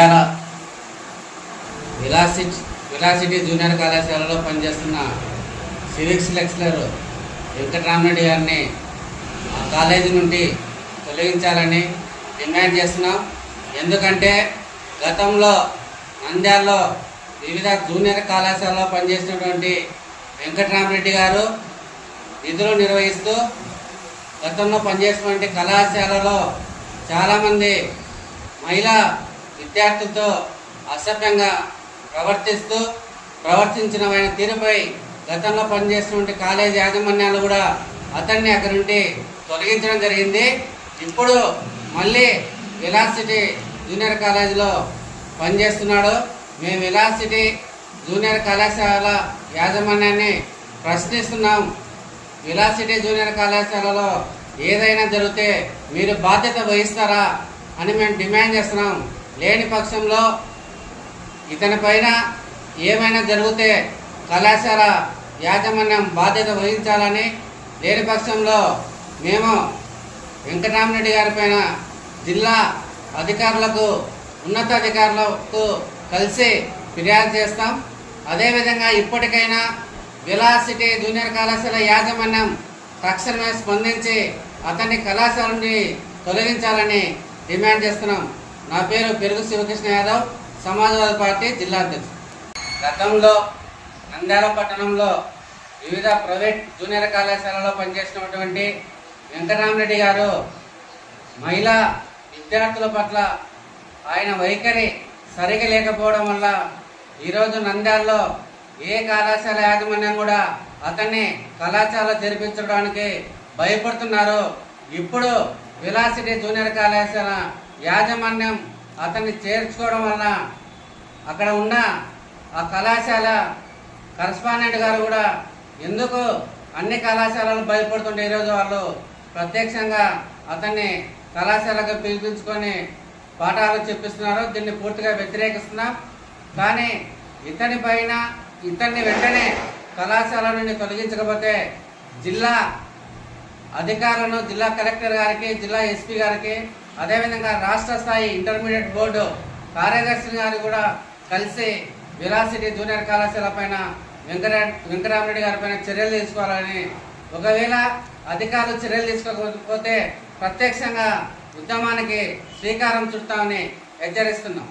Nandyal velocity velocity junior కళాశాలలో పనిచేస్తున్న civics lecturer Venkatarama Reddy గారిని ఆ కాలేజీ నుండి తొలగించాలని డిమాండ్ చేస్తున్నాం. ఎందుకంటే గతంలో నంద్యాలలో వివిధ జూనియర్ కళాశాలలో పనిచేసినటువంటి వెంకటరామరెడ్డి గారు విధులు నిర్వహిస్తూ గతంలో పనిచేసినటువంటి కళాశాలలో చాలామంది మహిళా విద్యార్థులతో అసభ్యంగా ప్రవర్తిస్తూ ప్రవర్తించిన ఆయన తీరుపై గతంలో పనిచేసినటువంటి కాలేజీ యాజమాన్యాలు కూడా అతన్ని అక్కడి నుండి తొలగించడం జరిగింది. ఇప్పుడు మళ్ళీ విలాసిటీ జూనియర్ కాలేజీలో పనిచేస్తున్నాడు. మేము విలాసిటీ జూనియర్ కళాశాల యాజమాన్యాన్ని ప్రశ్నిస్తున్నాం. విలాసిటీ జూనియర్ కళాశాలలో ఏదైనా జరిగితే మీరు బాధ్యత వహిస్తారా అని మేము డిమాండ్ చేస్తున్నాం. లేని పక్షంలో ఇతని పైన ఏమైనా జరిగితే కళాశాల యాజమాన్యం బాధ్యత వహించాలని లేని పక్షంలో మేము వెంకటరామరెడ్డి గారి పైన జిల్లా అధికారులకు ఉన్నతాధికారులకు కలిసి ఫిర్యాదు చేస్తాం. అదేవిధంగా ఇప్పటికైనా విలాసిటీ జూనియర్ కళాశాల యాజమాన్యం తక్షణమే స్పందించి అతన్ని కళాశాల నుండి తొలగించాలని డిమాండ్ చేస్తున్నాం. నా పేరు పెరుగు శివకృష్ణ యాదవ్ సమాజ్వాదీ పార్టీ జిల్లా అధ్యక్షుడు. గతంలో నంద్యాల పట్టణంలో వివిధ ప్రైవేట్ జూనియర్ కళాశాలలో పనిచేసినటువంటి వెంకటరామరెడ్డి గారు మహిళా విద్యార్థుల పట్ల ఆయన వైఖరి సరిగా లేకపోవడం వల్ల ఈరోజు నంద్యాలలో ఏ కళాశాల యాజమాన్యం కూడా అతన్ని కళాశాల జరిపించడానికి భయపడుతున్నారు. ఇప్పుడు విలాసిటీ జూనియర్ కళాశాల యాజమాన్యం అతన్ని చేర్చుకోవడం వలన అక్కడ ఉన్న ఆ కళాశాల కరస్పాండెంట్ గారు కూడా ఎందుకు అన్ని కళాశాలలు భయపడుతుంటే ఈరోజు వాళ్ళు ప్రత్యక్షంగా అతన్ని కళాశాలకు పిలిపించుకొని పాఠాలు చెప్పిస్తున్నారు దీన్ని పూర్తిగా వ్యతిరేకిస్తున్నాం. కానీ ఇతని పైన ఇతన్ని వెంటనే కళాశాల నుండి తొలగించకపోతే జిల్లా అధికారులను జిల్లా కలెక్టర్ గారికి జిల్లా ఎస్పీ గారికి అదేవిధంగా రాష్ట్ర స్థాయి ఇంటర్మీడియట్ బోర్డు కార్యదర్శి గారు కూడా కలిసి విరాసిటీ జూనియర్ కళాశాల పైన వెంకట వెంకటరామరెడ్డి గారి పైన చర్యలు తీసుకోవాలని ఒకవేళ అధికారులు చర్యలు తీసుకోకపోతే ప్రత్యక్షంగా ఉద్యమానికి శ్రీకారం చుడతామని హెచ్చరిస్తున్నాం.